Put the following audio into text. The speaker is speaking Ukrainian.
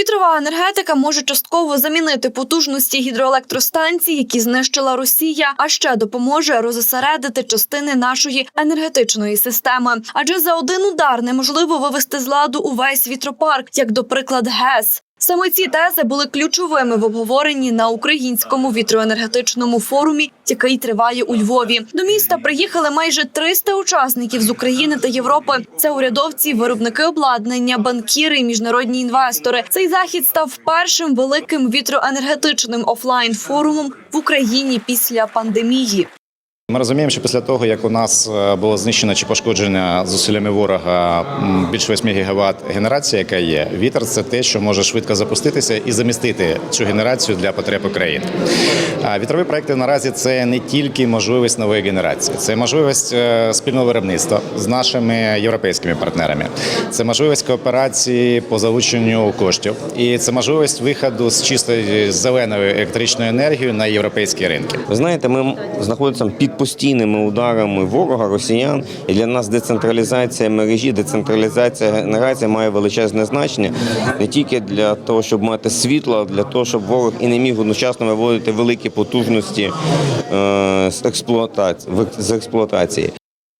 Вітрова енергетика може частково замінити потужності гідроелектростанцій, які знищила Росія, а ще допоможе розосередити частини нашої енергетичної системи. Адже за один удар неможливо вивести з ладу увесь вітропарк, як до приклад ГЕС. Саме ці тези були ключовими в обговоренні на українському вітроенергетичному форумі, який триває у Львові. До міста приїхали майже 300 учасників з України та Європи. Це урядовці, виробники обладнання, банкіри і міжнародні інвестори. Цей захід став першим великим вітроенергетичним офлайн форумом в Україні після пандемії. Ми розуміємо, що після того, як у нас е, було знищено чи пошкоджено зусиллями ворога більше 8 гігават генерація, яка є, вітер це те, що може швидко запуститися і замістити цю генерацію для потреб України. Вітрові проекти наразі це не тільки можливість нової генерації, це можливість е, спільного виробництва з нашими європейськими партнерами, це можливість кооперації по залученню коштів, і це можливість виходу з чистої зеленої електричної енергії на європейські ринки. Ви знаєте, ми знаходимося під постійними ударами ворога, росіян, і для нас децентралізація мережі, децентралізація генерації має величезне значення не тільки для того, щоб мати світло, а для того, щоб ворог і не міг одночасно виводити великі потужності е, з експлуатації.